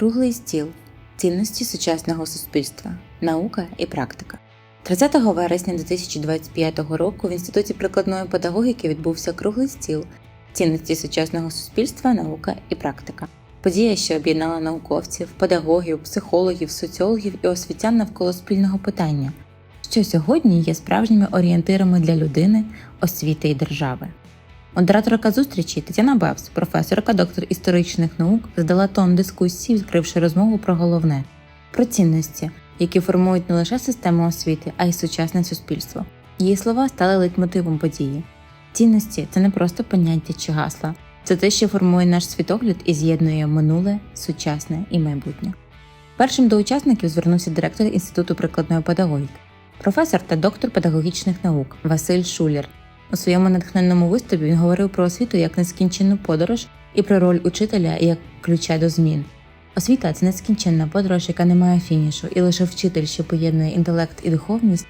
Круглий стіл цінності сучасного суспільства, наука і практика. 30 вересня 2025 року в Інституті прикладної педагогіки відбувся круглий стіл цінності сучасного суспільства, наука і практика. Подія, що об'єднала науковців, педагогів, психологів, соціологів і освітян навколо спільного питання, що сьогодні є справжніми орієнтирами для людини, освіти і держави. Модераторка зустрічі Тетяна Бевс, професорка, доктор історичних наук, задала тон дискусії, відкривши розмову про головне про цінності, які формують не лише систему освіти, а й сучасне суспільство. Її слова стали лейтмотивом події. Цінності це не просто поняття чи гасла, це те, що формує наш світогляд і з'єднує минуле, сучасне і майбутнє. Першим до учасників звернувся директор Інституту прикладної педагогіки, професор та доктор педагогічних наук Василь Шулєр. У своєму натхненному виступі він говорив про освіту як нескінченну подорож і про роль учителя як ключа до змін. Освіта це нескінченна подорож, яка не має фінішу, і лише вчитель, що поєднує інтелект і духовність,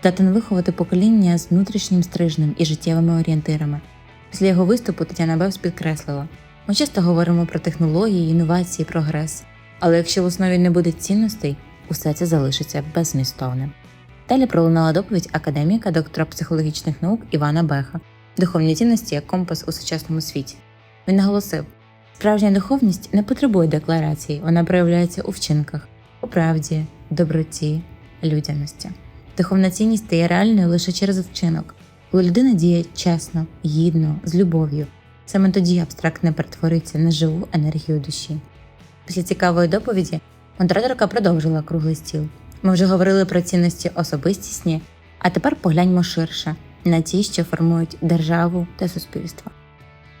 здатен виховати покоління з внутрішнім стрижнем і життєвими орієнтирами. Після його виступу Тетяна Бевс підкреслила: ми часто говоримо про технології, інновації, прогрес, але якщо в основі не буде цінностей, усе це залишиться беззмістовним. Далі пролунала доповідь академіка, доктора психологічних наук Івана Беха Духовні цінності як компас у сучасному світі. Він наголосив: справжня духовність не потребує декларацій, вона проявляється у вчинках, у правді, доброті, людяності. Духовна цінність стає реальною лише через вчинок, коли людина діє чесно, гідно, з любов'ю. Саме тоді абстрактне перетвориться на живу енергію душі. Після цікавої доповіді модераторка продовжила круглий стіл. Ми вже говорили про цінності особистісні, а тепер погляньмо ширше на ті, що формують державу та суспільство.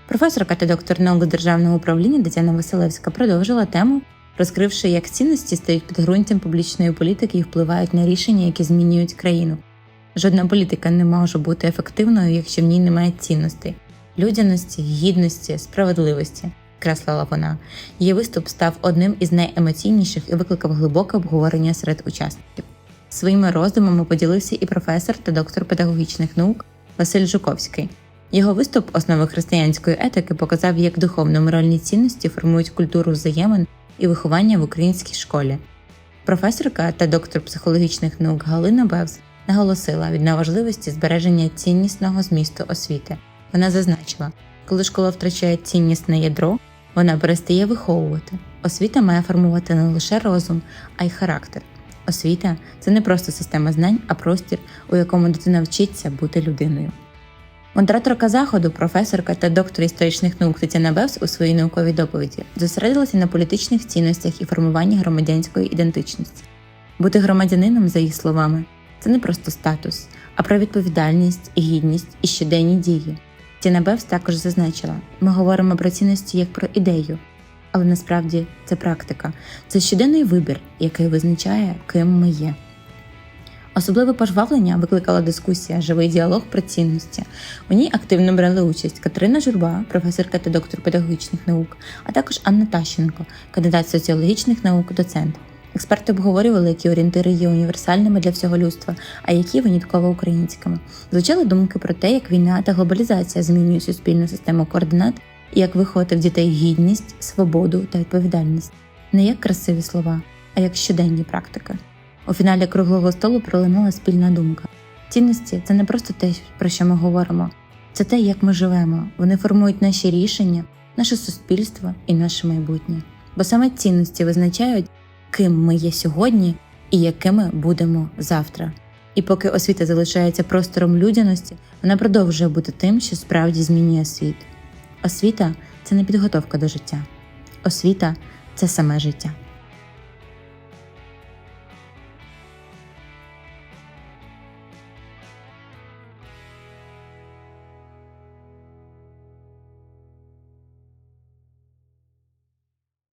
Професорка та доктор наук державного управління Тетяна Василевська продовжила тему, розкривши, як цінності стають підґрунтям публічної політики і впливають на рішення, які змінюють країну. Жодна політика не може бути ефективною, якщо в ній немає цінностей, людяності, гідності, справедливості, креслила вона. Її виступ став одним із найемоційніших і викликав глибоке обговорення серед учасників. Своїми роздумами поділився і професор та доктор педагогічних наук Василь Жуковський. Його виступ основи християнської етики показав, як духовно-моральні цінності формують культуру взаємин і виховання в українській школі. Професорка та доктор психологічних наук Галина Бевс наголосила від на важливості збереження ціннісного змісту освіти. Вона зазначила, коли школа втрачає ціннісне ядро, вона перестає виховувати. Освіта має формувати не лише розум, а й характер. Освіта це не просто система знань, а простір, у якому дитина вчиться бути людиною. Модераторка заходу, професорка та доктор історичних наук Тетяна Бевс у своїй науковій доповіді зосередилася на політичних цінностях і формуванні громадянської ідентичності. Бути громадянином, за їх словами, це не просто статус, а про відповідальність, гідність і щоденні дії. Тіна Бевс також зазначила: ми говоримо про цінності як про ідею, але насправді це практика, це щоденний вибір, який визначає, ким ми є. Особливе пожвавлення викликала дискусія Живий діалог про цінності. У ній активно брали участь Катерина Журба, професорка та доктор педагогічних наук, а також Анна Тащенко, кандидат соціологічних наук, доцент. Експерти обговорювали, які орієнтири є універсальними для всього людства, а які винятково українськими. Звучали думки про те, як війна та глобалізація змінюють суспільну систему координат і як виховати в дітей гідність, свободу та відповідальність, не як красиві слова, а як щоденні практики. У фіналі круглого столу пролинула спільна думка. Цінності це не просто те, про що ми говоримо, це те, як ми живемо. Вони формують наші рішення, наше суспільство і наше майбутнє. Бо саме цінності визначають, ким ми є сьогодні і якими будемо завтра. І поки освіта залишається простором людяності, вона продовжує бути тим, що справді змінює світ. Освіта це не підготовка до життя. Освіта це саме життя.